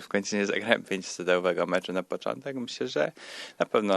W końcu nie zagrałem 500-owego meczu na początek. Myślę, że na pewno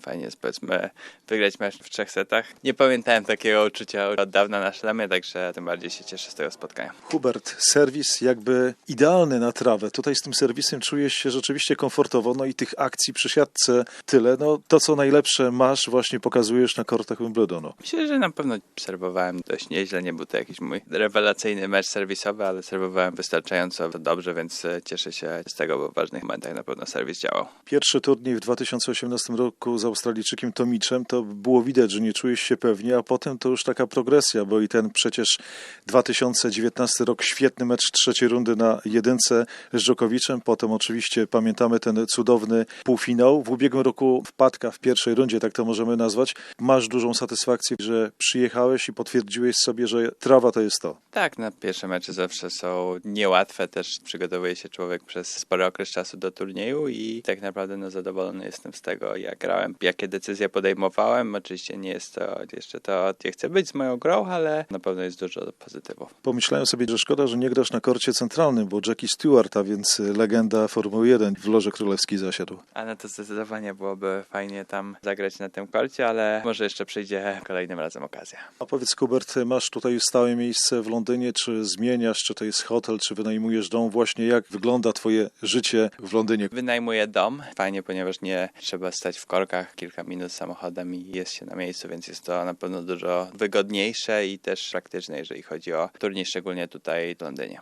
fajnie jest powiedzmy wygrać mecz w trzech setach. Nie pamiętałem takiego uczucia od dawna na szlemie, także tym bardziej się cieszę z tego spotkania. Hubert, serwis jakby idealny na trawę. Tutaj z tym serwisem czujesz się rzeczywiście komfortowo, no i tych akcji przy siatce tyle. No to, co najlepsze masz, właśnie pokazujesz na kortach Wimbledonu. Myślę, że na pewno serwowałem dość nieźle. Nie był to jakiś mój rewelacyjny mecz serwisowy, ale serwowałem wystarczająco dobrze, więc cieszę się z tego, bo w ważnych momentach na pewno serwis działał. Pierwszy turniej w 2018 roku z Australijczykiem Tomiczem, to było widać, że nie czujesz się pewnie, a potem to już taka progresja, bo i ten przecież 2019 rok, świetny mecz trzeciej rundy na jedynce z Dżokowiczem, potem oczywiście pamiętamy ten cudowny półfinał. W ubiegłym roku wpadka w pierwszej rundzie, tak to możemy nazwać. Masz dużą satysfakcję, że przyjechałeś i potwierdziłeś sobie, że trawa to jest to. Tak, na pierwsze mecze zawsze są niełatwe, też przygotowuje się człowiek przez spory okres czasu do turnieju i tak naprawdę no, zadowolony jestem z tego, jak grałem, jakie decyzje podejmowałem. Oczywiście nie jest to jeszcze to, gdzie chcę być z moją grą, ale na pewno jest dużo pozytywów. Pomyślałem sobie, że szkoda, że nie grasz na korcie centralnym, bo Jackie Stewart, a więc legenda Formuły 1 w Loży Królewskiej zasiadł. Ale to zdecydowanie byłoby fajnie tam zagrać na tym korcie, ale może jeszcze przyjdzie kolejnym razem okazja. A powiedz Hubert, masz tutaj stałe miejsce w Londynie, czy zmieniasz, czy to jest hotel, czy wynajmujesz dom? Właśnie jak wygląda twoje życie w Londynie? Wynajmuję dom. Fajnie, ponieważ nie trzeba stać w korkach kilka minut samochodem i jest się na miejscu, więc jest to na pewno dużo wygodniejsze i też praktyczne, jeżeli chodzi o turniej, szczególnie tutaj w Londynie.